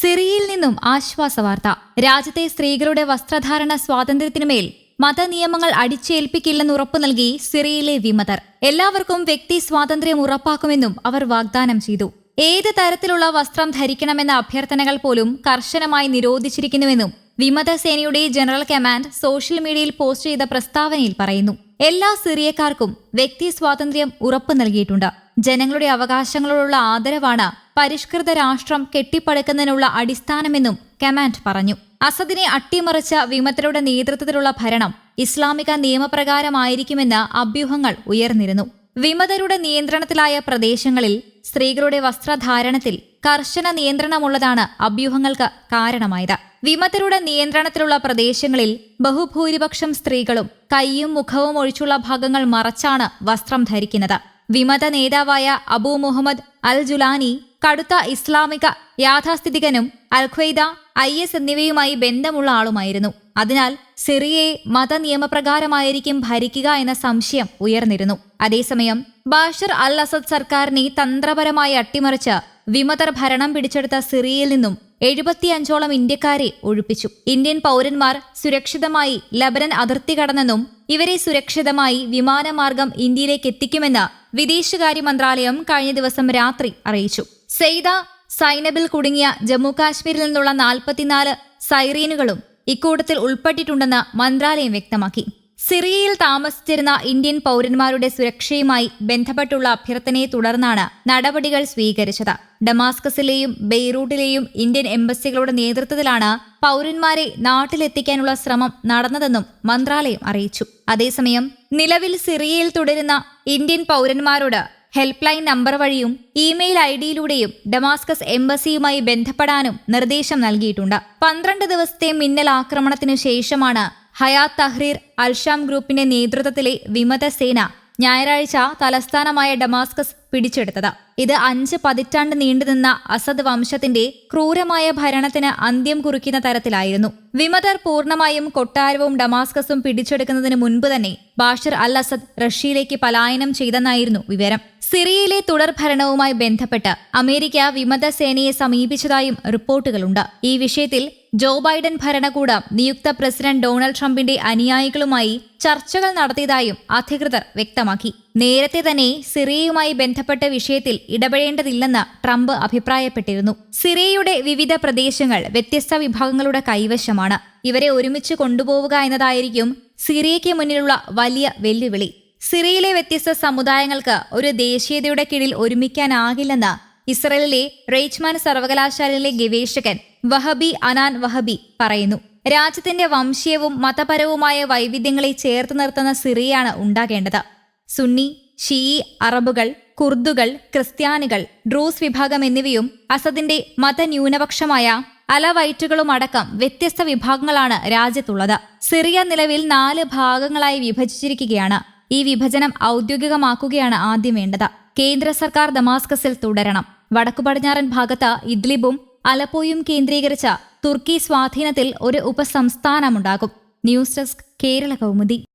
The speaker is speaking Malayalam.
സിറിയയിൽ നിന്നും ആശ്വാസവാർത്ത. രാജ്യത്തെ സ്ത്രീകളുടെ വസ്ത്രധാരണ സ്വാതന്ത്ര്യത്തിനുമേൽ മതനിയമങ്ങൾ അടിച്ചേൽപ്പിക്കില്ലെന്ന് ഉറപ്പു നൽകി സിറിയയിലെ വിമതർ. എല്ലാവർക്കും വ്യക്തി സ്വാതന്ത്ര്യം ഉറപ്പാക്കുമെന്നും അവർ വാഗ്ദാനം ചെയ്തു. ഏത് തരത്തിലുള്ള വസ്ത്രം ധരിക്കണമെന്ന അഭ്യർത്ഥനകൾ പോലും കർശനമായി നിരോധിച്ചിരിക്കുന്നുവെന്നും വിമത സേനയുടെ ജനറൽ കമാൻഡ് സോഷ്യൽ മീഡിയയിൽ പോസ്റ്റ് ചെയ്ത പ്രസ്താവനയിൽ പറയുന്നു. എല്ലാ സിറിയക്കാർക്കും വ്യക്തി സ്വാതന്ത്ര്യം ഉറപ്പു നൽകിയിട്ടുണ്ട്. ജനങ്ങളുടെ അവകാശങ്ങളോടുള്ള ആദരവാണ് പരിഷ്കൃത രാഷ്ട്രം കെട്ടിപ്പടുക്കുന്നതിനുള്ള അടിസ്ഥാനമെന്നും കമാൻഡ് പറഞ്ഞു. അസദിനെ അട്ടിമറിച്ച വിമതരുടെ നേതൃത്വത്തിലുള്ള ഭരണം ഇസ്ലാമിക നിയമപ്രകാരമായിരിക്കുമെന്ന് അഭ്യൂഹങ്ങൾ ഉയർന്നിരുന്നു. വിമതരുടെ നിയന്ത്രണത്തിലായ പ്രദേശങ്ങളിൽ സ്ത്രീകളുടെ വസ്ത്രധാരണത്തിൽ കർശന നിയന്ത്രണമുള്ളതാണ് അഭ്യൂഹങ്ങൾക്ക് കാരണമായത്. വിമതരുടെ നിയന്ത്രണത്തിലുള്ള പ്രദേശങ്ങളിൽ ബഹുഭൂരിപക്ഷം സ്ത്രീകളും കൈയും മുഖവും ഒഴിച്ചുള്ള ഭാഗങ്ങൾ മറച്ചാണ് വസ്ത്രം ധരിക്കുന്നത്. വിമത നേതാവായ അബൂ മുഹമ്മദ് അൽ ജുലാനി കടുത്ത ഇസ്ലാമിക യാഥാസ്ഥിതികനും അൽഖ്വയ്ദ ഐ എസ് എന്നിവയുമായി ബന്ധമുള്ള ആളുമായിരുന്നു. അതിനാൽ സിറിയയെ മതനിയമപ്രകാരമായിരിക്കും ഭരിക്കുക എന്ന സംശയം ഉയർന്നിരുന്നു. അതേസമയം ബാഷർ അൽ അസദ് സർക്കാരിനെ തന്ത്രപരമായി അട്ടിമറിച്ച് വിമതർ ഭരണം പിടിച്ചെടുത്ത സിറിയയിൽ നിന്നും എഴുപത്തിയഞ്ചോളം ഇന്ത്യക്കാരെ ഒഴിപ്പിച്ചു. ഇന്ത്യൻ പൗരന്മാർ സുരക്ഷിതമായി ലബനൻ അതിർത്തി കടന്നെന്നും ഇവരെ സുരക്ഷിതമായി വിമാനമാർഗം ഇന്ത്യയിലേക്ക് എത്തിക്കുമെന്ന് വിദേശകാര്യ മന്ത്രാലയം കഴിഞ്ഞ ദിവസം രാത്രി അറിയിച്ചു. സെയ്ദ സൈനബിൽ കുടുങ്ങിയ ജമ്മു കാശ്മീരിൽ നിന്നുള്ള നാൽപ്പത്തിനാല് സൈറീനുകളും ഇക്കൂട്ടത്തിൽ ഉൾപ്പെട്ടിട്ടുണ്ടെന്ന് മന്ത്രാലയം വ്യക്തമാക്കി. സിറിയയിൽ താമസിച്ചിരുന്ന ഇന്ത്യൻ പൗരന്മാരുടെ സുരക്ഷയുമായി ബന്ധപ്പെട്ടുള്ള അഭ്യർത്ഥനയെ തുടർന്നാണ് നടപടികൾ സ്വീകരിച്ചത്. ഡമാസ്കസിലെയും ബെയ്റൂട്ടിലെയും ഇന്ത്യൻ എംബസികളുടെ നേതൃത്വത്തിലാണ് പൗരന്മാരെ നാട്ടിലെത്തിക്കാനുള്ള ശ്രമം നടന്നതെന്നും മന്ത്രാലയം അറിയിച്ചു. അതേസമയം നിലവിൽ സിറിയയിൽ തുടരുന്ന ഇന്ത്യൻ പൗരന്മാരോട് ഹെൽപ്പ് ലൈൻ നമ്പർ വഴിയും ഇമെയിൽ ഐ ഡിയിലൂടെയും ഡമാസ്കസ് എംബസിയുമായി ബന്ധപ്പെടാനും നിർദ്ദേശം നൽകിയിട്ടുണ്ട്. പന്ത്രണ്ട് ദിവസത്തെ മിന്നൽ ആക്രമണത്തിനു ശേഷമാണ് ഹയാ തഹ്രീർ അൽഷാം ഗ്രൂപ്പിന്റെ നേതൃത്വത്തിലെ വിമത സേന ഞായറാഴ്ച തലസ്ഥാനമായ ഡമാസ്കസ് പിടിച്ചെടുത്തത്. ഇത് അഞ്ച് പതിറ്റാണ്ട് നീണ്ടുനിന്ന അസദ് വംശത്തിന്റെ ക്രൂരമായ ഭരണത്തിന് അന്ത്യം കുറിക്കുന്ന തരത്തിലായിരുന്നു. വിമതർ പൂർണമായും കൊട്ടാരവും ഡമാസ്കസും പിടിച്ചെടുക്കുന്നതിന് മുൻപ് തന്നെ ബാഷർ അൽ അസദ് റഷ്യയിലേക്ക് പലായനം ചെയ്തെന്നായിരുന്നു വിവരം. സിറിയയിലെ തുടർഭരണവുമായി ബന്ധപ്പെട്ട് അമേരിക്ക വിമത സേനയെ സമീപിച്ചതായും റിപ്പോർട്ടുകളുണ്ട്. ഈ വിഷയത്തിൽ ജോ ബൈഡൻ ഭരണകൂടം നിയുക്ത പ്രസിഡന്റ് ഡൊണാൾഡ് ട്രംപിന്റെ അനുയായികളുമായി ചർച്ചകൾ നടത്തിയതായും അധികൃതർ വ്യക്തമാക്കി. നേരത്തെ തന്നെ സിറിയയുമായി ബന്ധപ്പെട്ട വിഷയത്തിൽ ഇടപെടേണ്ടതില്ലെന്ന് ട്രംപ് അഭിപ്രായപ്പെട്ടിരുന്നു. സിറിയയുടെ വിവിധ പ്രദേശങ്ങൾ വ്യത്യസ്ത വിഭാഗങ്ങളുടെ കൈവശമാണ്. ഇവരെ ഒരുമിച്ച് കൊണ്ടുപോവുക എന്നതായിരിക്കും സിറിയയ്ക്ക് മുന്നിലുള്ള വലിയ വെല്ലുവിളി. സിറിയയിലെ വ്യത്യസ്ത സമുദായങ്ങൾക്ക് ഒരു ദേശീയതയുടെ കീഴിൽ ഒരുമിക്കാനാകില്ലെന്ന് ഇസ്രയേലിലെ റേച്ച്മാൻ സർവകലാശാലയിലെ ഗവേഷകൻ വഹബി അനാൻ വഹബി പറയുന്നു. രാജ്യത്തിന്റെ വംശീയവും മതപരവുമായ വൈവിധ്യങ്ങളെ ചേർത്ത് നിർത്തുന്ന സിറിയാണ് ഉണ്ടാകേണ്ടത്. സുന്നി ഷീയി അറബുകൾ കുർദുകൾ ക്രിസ്ത്യാനികൾ ഡ്രൂസ് വിഭാഗം എന്നിവയും അസദിന്റെ മതന്യൂനപക്ഷമായ അലവൈറ്റുകളുമടക്കം വ്യത്യസ്ത വിഭാഗങ്ങളാണ് രാജ്യത്തുള്ളത്. സിറിയ നിലവിൽ നാല് ഭാഗങ്ങളായി വിഭജിച്ചിരിക്കുകയാണ്. ഈ വിഭജനം ഔദ്യോഗികമാക്കുകയാണ് ആദ്യം വേണ്ടത്. കേന്ദ്ര സർക്കാർ ദമാസ്കസിൽ തുടരണം. വടക്കു പടിഞ്ഞാറൻ ഭാഗത്ത് ഇദ്ലിബും അലപ്പോയും കേന്ദ്രീകരിച്ച തുർക്കി സ്വാധീനത്തിൽ ഒരു ഉപസംസ്ഥാനമുണ്ടാകും. News desk Kerala Kaumudi.